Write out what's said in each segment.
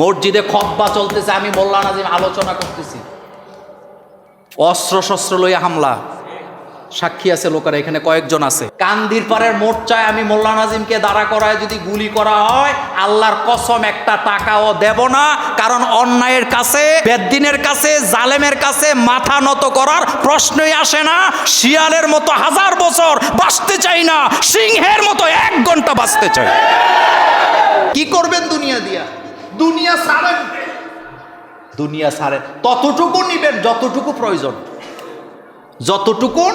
মসজিদে খব্বা চলতেছে, আমি মোল্লা নাজিম আলোচনা করতেছি। অস্ত্র শস্ত্র লইয়া হামলা। সাক্ষী আছে লোকেরা, এখানে কয়েকজন আছে। কান্দির পাড়ের মোর্চায় আমি মোল্লা নাজিমকে দাঁড়া করায় যদি গুলি করা হয়, আল্লাহর কসম একটা টাকাও দেব না, কারণ অন্যায়ের কাছে, বেদ্দিনের কাছে, জালেমের কাছে মাথা নত করার প্রশ্নই আসে না। শিয়ালের মতো হাজার বছর বাঁচতে চাই না, সিংহের মতো এক ঘণ্টা বাঁচতে চাই। কি করবেন দুনিয়া দিয়া? দুনিয়া ছাড়েন দুনিয়া ছাড়েন ততটুকু নিবেন, যতটুকু প্রয়োজন। যতটুকু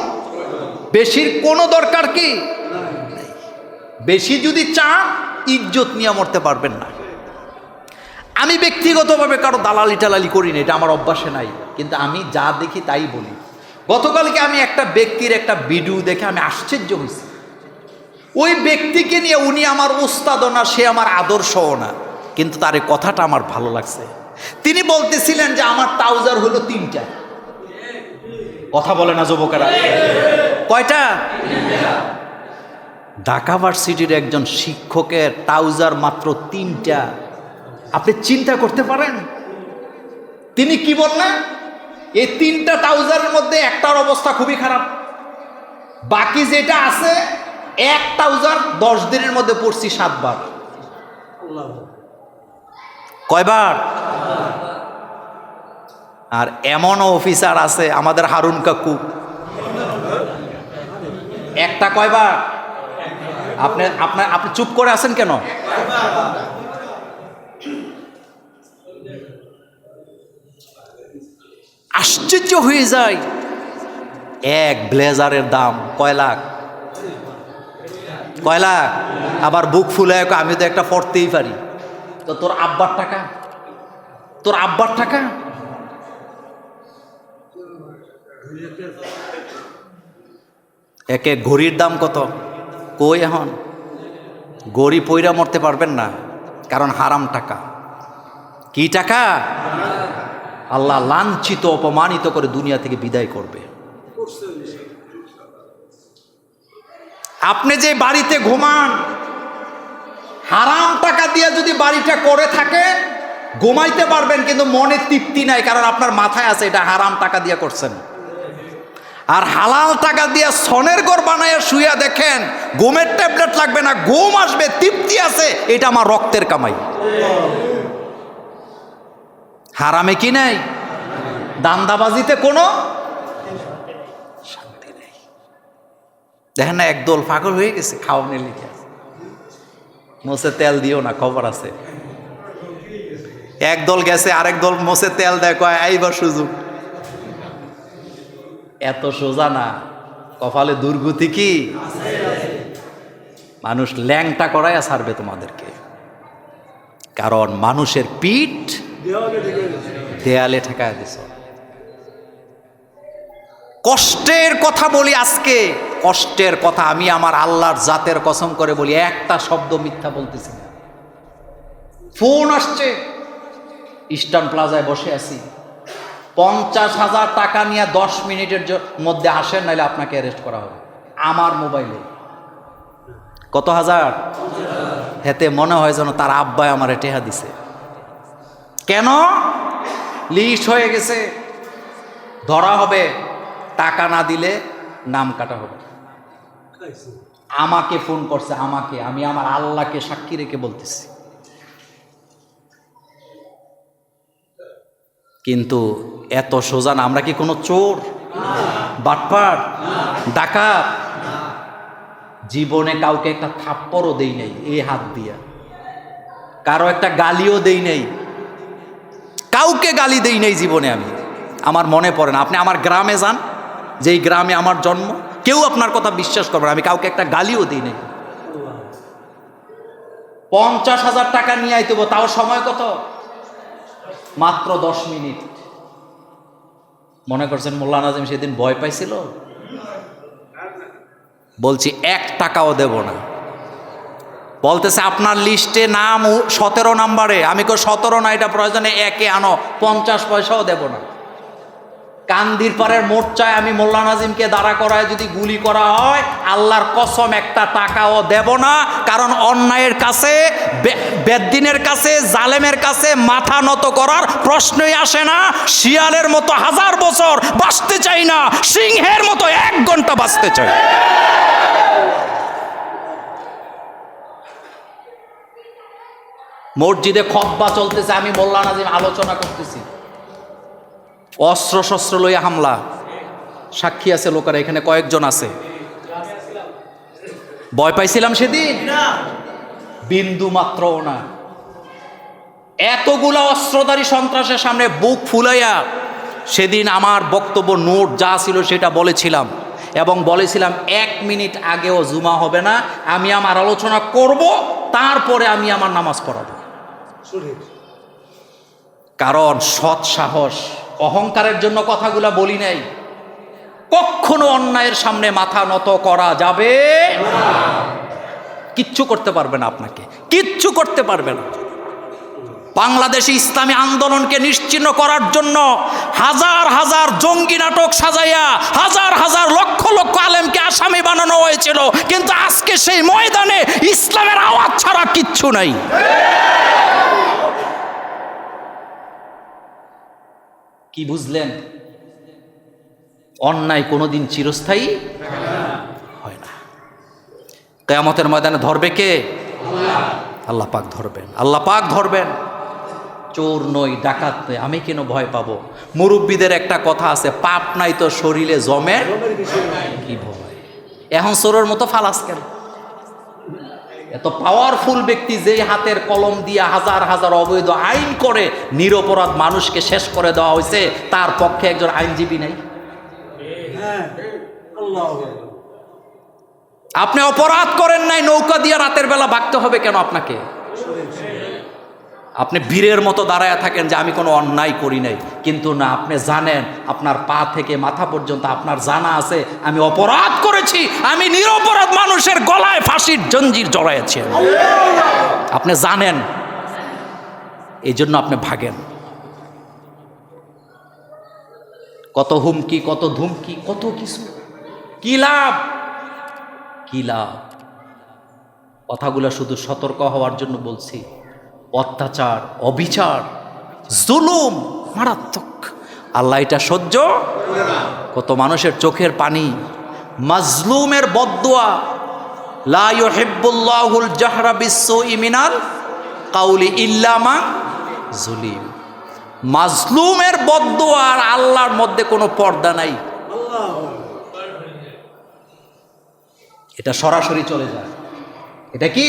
বেশির কোনো দরকার কি? বেশি যদি চান, ইজ্জত নিয়ে মরতে পারবেন না। আমি ব্যক্তিগতভাবে কারও দালালি টালালি করি না, এটা আমার অভ্যাসে নাই। কিন্তু আমি যা দেখি তাই বলি। গতকালকে আমি একটা ব্যক্তির একটা ভিডিও দেখে আমি আশ্চর্য হয়েছি। ওই ব্যক্তিকে নিয়ে উনি আমার উস্তাদও না, সে আমার আদর্শও না। কিন্তু তার এই কথাটা আমার ভালো লাগছে। তিনি বলতেছিলেন যে আমার ট্রাউজার হলো তিনটা। কথা বলে না যুবকেরা। কয়টা? ঢাকা ভার্সিটির একজন শিক্ষকের ট্রাউজার মাত্র তিনটা। আপনি চিন্তা করতে পারেন? তিনি কি বললেন? এই তিনটা ট্রাউজারের মধ্যে একটার অবস্থা খুবই খারাপ। বাকি যেটা আছে, এক ট্রাউজার দশ দিনের মধ্যে পড়ছি সাতবার। কয়বার? আর এমনও অফিসার আছে আমাদের হারুন কাকু। একটা কয়বার? আপনি আপনার আপনি চুপ করে আছেন কেন? আশ্চর্য হয়ে যায়। এক ব্লেজারের দাম কয় লাখ? কয় লাখ? আবার বুক ফুলে আমি তো একটা পড়তেই পারি। তো তোর আব্বার টাকা? তোর আব্বার টাকা? একে ঘড়ির দাম কত? কই এখন? গড়ি পইরা মরতে পারবেন না, কারণ হারাম টাকা। কি টাকা? আল্লাহ লাঞ্ছিত, অপমানিত করে দুনিয়া থেকে বিদায় করবে। আপনি যে বাড়িতে ঘুমান হারাম টাকা দিয়ে যদি বাড়িটা করে থাকে, ঘুমাইতে পারবেন, কিন্তু মনে তৃপ্তি নাই, কারণ আপনার মাথায় আছে এটা হারাম টাকা দিয়ে করছেন। আর হালাল টাকা দিয়ে সনের ঘর বানায় শুয়ে দেখেন, ঘুমের ট্যাবলেট লাগবে না, ঘুম আসবে, তৃপ্তি আছে, এটা আমার রক্তের কামাই। হারামে কি নাই? দান্দাবাজিতে কোনো শান্তি নেই। দেখেন না, একদল পাগল হয়ে গেছে খাওয়ানোর লিখে। মোসে তেল দিও না, খবর আছে। এক দল গেছে, আরেক দল মোসে তেল দেয়, কয় আইবার সুযোগ। এত সোজা না, কপালে দুর্গতি কি? মানুষ ল্যাংটা করাইয়া ছাড়বে তোমাদেরকে। কারণ মানুষের পিঠ দেয়ালে ঠেকায় দিছ। কষ্টের কথা বলি আজকে। কষ্টের কথা আমি আমার আল্লাহর জাতের কসম করে বলি, একটা শব্দ মিথ্যা বলতেছি না। ফোন আসছে। ইস্টার্ন প্লাজায় বসে আছি। পঞ্চাশ হাজার টাকা নিয়ে দশ মিনিটের মধ্যে আসেন, নাহলে আপনাকে অ্যারেস্ট করা হবে। আমার মোবাইলে। কত হাজার? হেতে মনে হয় যেন তার আব্বাই আমার টেহা দিছে। কেন? লিস্ট হয়ে গেছে। ধরা হবে, টাকা না দিলে নাম কাটা হবে। আমাকে ফোন করছে, আমাকে, আমি আমার আল্লাহকে সাক্ষী রেখে বলতেছি। কিন্তু এত সোজা না, আমরা কি কোনো চোর? বাটপাট? ডাকাত? জীবনে কাউকে একটা থাপ্পড়ও দেই নাই এই হাত দিয়া। কারও একটা গালিও দেই নাই। কাউকে গালি দেই নাই জীবনে আমি। আমার মনে পড়ে না। আপনি আমার গ্রামে যান, যেই গ্রামে আমার জন্ম কেউ আপনার কথা বিশ্বাস করবে না। আমি কাউকে একটা গালিও দিই নাই। পঞ্চাশ হাজার টাকা নিয়ে আইতে তাও সময় কত? মাত্র দশ মিনিট। মনে করছেন মোল্লা নাজিম সেদিন ভয় পাইছিল? বলছি, এক টাকাও দেব না। বলতেছে, আপনার লিস্টে নাম সতেরো নাম্বারে। আমি কই, সতেরো না, এটা প্রয়োজনে একে আনো। পঞ্চাশ পয়সাও দেব না। কান্দির পাড়ের মোর্চায় আমি মোল্লা নাজিমকে দাঁড়া করায় যদি গুলি করা হয়, আল্লাহর কসম একটা টাকাও দেব না। কারণ অন্যায়ের কাছে বেদ্দিনের কাছে, জালেমের কাছে মাথা নত করার প্রশ্নই আসে না। শিয়ালের মতো হাজার বছর বাঁচতে চাই না, সিংহের মতো এক ঘণ্টা বাঁচতে চাই। মসজিদে খতবা চলতেছে, আমি মোল্লা নাজিম আলোচনা করতেছি। অস্ত্র শস্ত্র লইয়া হামলা। সাক্ষী আছে লোকেরা এখানে কয়েকজন আছে। ভয় পাইছিলাম সেদিন? বিন্দু মাত্রও না। এতগুলা অস্ত্রধারী সন্ত্রাসের সামনে বুক ফুলাইয়া সেদিন আমার বক্তব্য নোট যা ছিল সেটা বলেছিলাম। এবং বলেছিলাম এক মিনিট আগেও জুমা হবে না আমি আমার আলোচনা করব তারপরে আমি আমার নামাজ পড়াবো। কারণ সৎ সাহস অহংকারের জন্য কথাগুলা বলি নাই। কখনো অন্যায়ের সামনে মাথা নত করা যাবে কিচ্ছু করতে পারবে না আপনাকে। কিচ্ছু করতে পারবে না। বাংলাদেশে ইসলামী আন্দোলনকে নিশ্চিহ্ন করার জন্য হাজার হাজার জঙ্গি নাটক সাজাইয়া হাজার হাজার লক্ষ লক্ষ আলেমকে আসামি বানানো হয়েছিল। কিন্তু আজকে সেই ময়দানে ইসলামের আওয়াজ ছাড়া কিচ্ছু নাই। কি বুঝলেন? অন্যায় কোনোদিন চিরস্থায়ী হয় না। কেয়ামতের ময়দানে ধরবে কে? আল্লাহ পাক ধরবেন। আল্লাহ পাক ধরবেন। চোর নই ডাকাত নই আমি কেন ভয় পাবো? মুরব্বীদের একটা কথা আছে পাপ নাই তো শরীরে জমে কি ভয়? এখন চোরের মতো ফালাস কেন? এত পাওয়ারফুল ব্যক্তি যেই হাতের কলম দিয়ে হাজার হাজার অবৈধ আইন করে নিরপরাধ মানুষকে শেষ করে দেওয়া হয়েছে তার পক্ষে একজন আইনজীবী নেই। আপনি অপরাধ করেন নাই নৌকা দিয়ে রাতের বেলা ভাগতে হবে কেন আপনাকে? আপনি বীরের মতো দাঁড়ায় থাকেন যে আমি কোনো অন্যায় করি নাই। কিন্তু না, আপনি জানেন আপনার পা থেকে মাথা পর্যন্ত আপনার জানা আছে, আমি অপরাধ করেছি, আমি নিরপরাধ মানুষের গলায় ফাঁসির জঞ্জির জড়াইছি আপনি জানেন এই জন্য আপনি ভাগেন। কত হুমকি, কত ধুমকি, কত কিছু। কি লাভ? কি লাভ? কথাগুলো শুধু সতর্ক হওয়ার জন্য বলছি। অত্যাচার, অবিচার, জুলুম, মারাত্মক। আল্লাহ এটা সহ্য কত মানুষের চোখের পানি। মাজলুমের বদুয়া লা ইউহিব্বুল্লাহুল জাহরা বিশ্ব মিনাল কাউলি ইল্লামা জুলিম। মাজলুমের বদুয়া আর আল্লাহর মধ্যে কোনো পর্দা নাই। এটা সরাসরি চলে যায়। এটা কি?